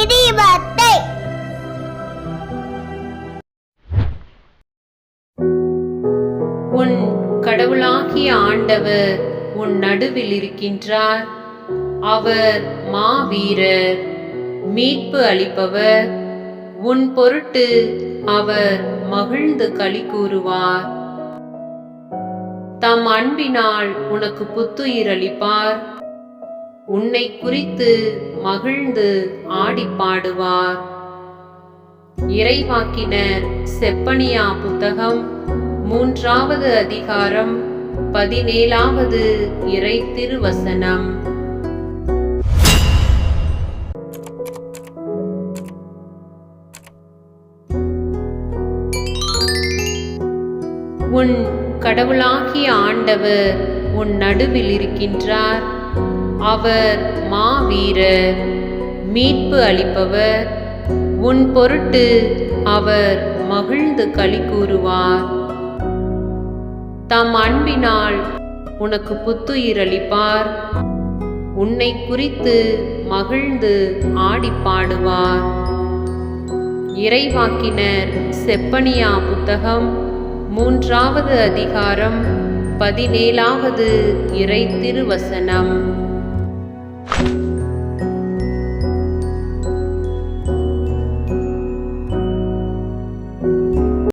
இடிபத்தை உன் கடவுளாகிய ஆண்டவர் உன் நடுவில் இருக்கின்றார். அவர் மாவீரர் மீட்பு அளிப்பவர். உன் பொருட்டு அவர் மகிழ்ந்து களி கூறுவார். தம் அன்பினால் உனக்கு புத்துயிர் அளிப்பார். உன்னை குறித்து மகிழ்ந்து ஆடி பாடுவார். இறைவாக்கினர் செப்பனியா புத்தகம் மூன்றாவது அதிகாரம் பதினேழாவது இறை திருவசனம் உன் கடவுளாகிய ஆண்டவர் உன் நடுவில் இருக்கின்றார். அவர் மாவீரர் மீட்பு அளிப்பவர். உன் பொருட்டு அவர் மகிழ்ந்து களி கூறுவார். தம் அன்பினால் உனக்கு புத்துயிர் அளிப்பார். உன்னை குறித்து மகிழ்ந்து ஆடி பாடுவார். இறைவாக்கினர் செப்பனியா புத்தகம் மூன்றாவது அதிகாரம் பதினேழாவது இறை திருவசனம். you